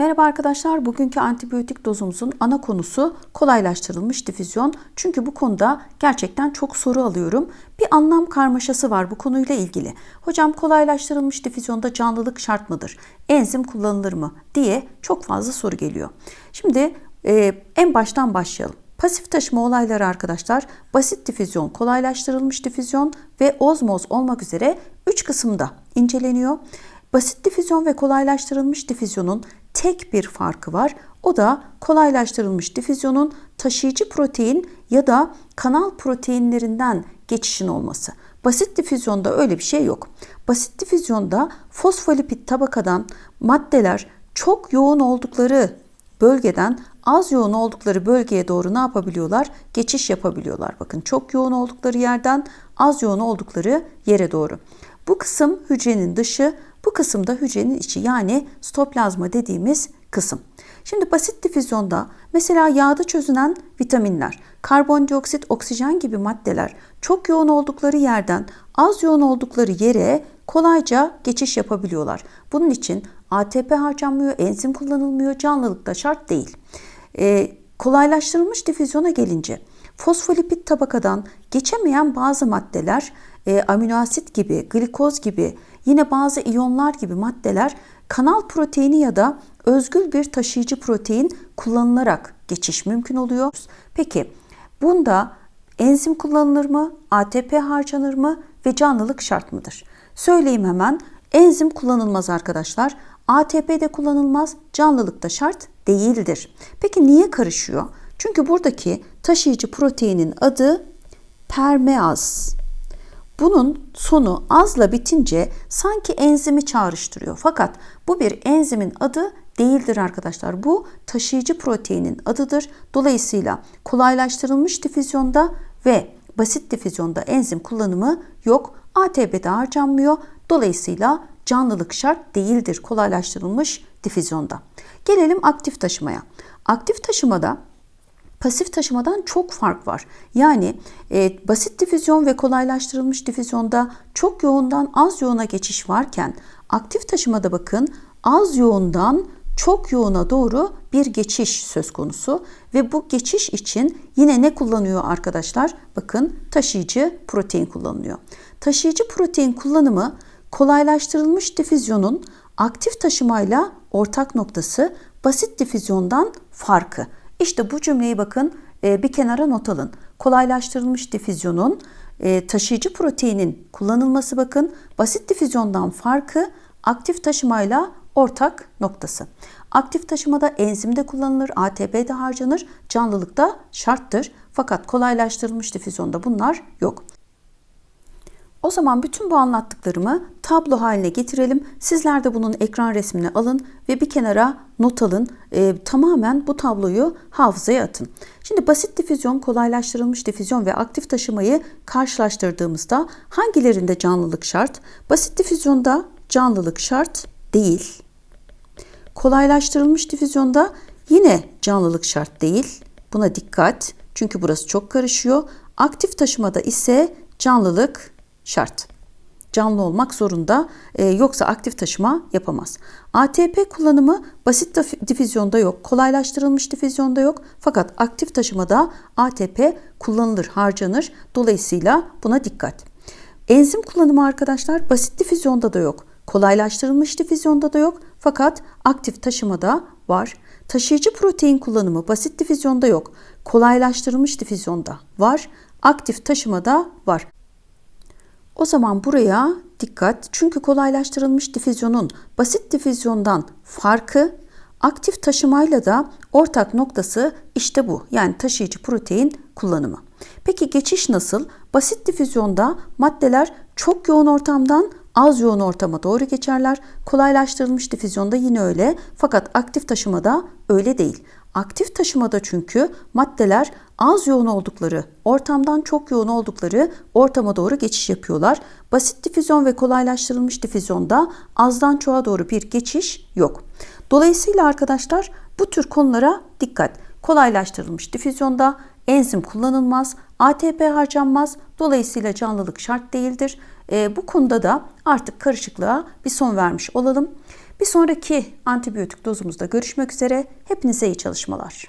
Merhaba arkadaşlar. Bugünkü antibiyotik dozumuzun ana konusu kolaylaştırılmış difüzyon. Çünkü bu konuda gerçekten çok soru alıyorum. Bir anlam karmaşası var bu konuyla ilgili. Hocam kolaylaştırılmış difüzyonda canlılık şart mıdır? Enzim kullanılır mı? diye çok fazla soru geliyor. Şimdi e, en baştan başlayalım. Pasif taşıma olayları arkadaşlar basit difüzyon, kolaylaştırılmış difüzyon ve ozmoz olmak üzere 3 kısımda inceleniyor. Basit difüzyon ve kolaylaştırılmış difüzyonun tek bir farkı var. O da kolaylaştırılmış difüzyonun taşıyıcı protein ya da kanal proteinlerinden geçişin olması. Basit difüzyonda öyle bir şey yok. Basit difüzyonda fosfolipid tabakadan maddeler çok yoğun oldukları bölgeden az yoğun oldukları bölgeye doğru ne yapabiliyorlar? Geçiş yapabiliyorlar. Bakın çok yoğun oldukları yerden az yoğun oldukları yere doğru. Bu kısım hücrenin dışı, bu kısım da hücrenin içi yani stoplazma dediğimiz kısım. Şimdi basit difüzyonda mesela yağda çözünen vitaminler, karbondioksit, oksijen gibi maddeler çok yoğun oldukları yerden az yoğun oldukları yere kolayca geçiş yapabiliyorlar. Bunun için ATP harcanmıyor, enzim kullanılmıyor, canlılık da şart değil. Ee, kolaylaştırılmış difüzyona gelince fosfolipid tabakadan geçemeyen bazı maddeler e, amino asit gibi, glikoz gibi, yine bazı iyonlar gibi maddeler kanal proteini ya da özgül bir taşıyıcı protein kullanılarak geçiş mümkün oluyor. Peki bunda enzim kullanılır mı? ATP harcanır mı? Ve canlılık şart mıdır? Söyleyeyim hemen. Enzim kullanılmaz arkadaşlar. ATP de kullanılmaz. Canlılık da şart değildir. Peki niye karışıyor? Çünkü buradaki taşıyıcı proteinin adı permeaz. Bunun sonu azla bitince sanki enzimi çağrıştırıyor. Fakat bu bir enzimin adı değildir arkadaşlar. Bu taşıyıcı proteinin adıdır. Dolayısıyla kolaylaştırılmış difüzyonda ve basit difüzyonda enzim kullanımı yok. ATP'de harcanmıyor. Dolayısıyla canlılık şart değildir kolaylaştırılmış difüzyonda. Gelelim aktif taşımaya. Aktif taşımada pasif taşımadan çok fark var. Yani e, basit difüzyon ve kolaylaştırılmış difüzyonda çok yoğundan az yoğuna geçiş varken aktif taşımada bakın az yoğundan çok yoğuna doğru bir geçiş söz konusu ve bu geçiş için yine ne kullanıyor arkadaşlar? Bakın taşıyıcı protein kullanılıyor. Taşıyıcı protein kullanımı kolaylaştırılmış difüzyonun aktif taşımayla ortak noktası basit difüzyondan farkı. İşte bu cümleyi bakın e, bir kenara not alın. Kolaylaştırılmış difüzyonun e, taşıyıcı proteinin kullanılması bakın basit difüzyondan farkı aktif taşımayla ortak noktası. Aktif taşımada enzim de kullanılır, ATP de harcanır, canlılık da şarttır. Fakat kolaylaştırılmış difüzyonda bunlar yok. O zaman bütün bu anlattıklarımı tablo haline getirelim. Sizler de bunun ekran resmini alın ve bir kenara not alın. E, tamamen bu tabloyu hafızaya atın. Şimdi basit difüzyon, kolaylaştırılmış difüzyon ve aktif taşımayı karşılaştırdığımızda hangilerinde canlılık şart? Basit difüzyonda canlılık şart değil. Kolaylaştırılmış difüzyonda yine canlılık şart değil. Buna dikkat. Çünkü burası çok karışıyor. Aktif taşımada ise canlılık şart. Canlı olmak zorunda e, yoksa aktif taşıma yapamaz. ATP kullanımı basit difüzyonda yok, kolaylaştırılmış difüzyonda yok. Fakat aktif taşımada ATP kullanılır, harcanır. Dolayısıyla buna dikkat. Enzim kullanımı arkadaşlar basit difüzyonda da yok, kolaylaştırılmış difüzyonda da yok. Fakat aktif taşımada var. Taşıyıcı protein kullanımı basit difüzyonda yok, kolaylaştırılmış difüzyonda var. Aktif taşımada var. O zaman buraya dikkat. Çünkü kolaylaştırılmış difüzyonun basit difüzyondan farkı aktif taşımayla da ortak noktası işte bu. Yani taşıyıcı protein kullanımı. Peki geçiş nasıl? Basit difüzyonda maddeler çok yoğun ortamdan az yoğun ortama doğru geçerler. Kolaylaştırılmış difüzyonda yine öyle fakat aktif taşımada öyle değil. Aktif taşımada çünkü maddeler az yoğun oldukları, ortamdan çok yoğun oldukları ortama doğru geçiş yapıyorlar. Basit difüzyon ve kolaylaştırılmış difüzyonda azdan çoğa doğru bir geçiş yok. Dolayısıyla arkadaşlar bu tür konulara dikkat. Kolaylaştırılmış difüzyonda enzim kullanılmaz, ATP harcanmaz. Dolayısıyla canlılık şart değildir. E, bu konuda da artık karışıklığa bir son vermiş olalım. Bir sonraki antibiyotik dozumuzda görüşmek üzere. Hepinize iyi çalışmalar.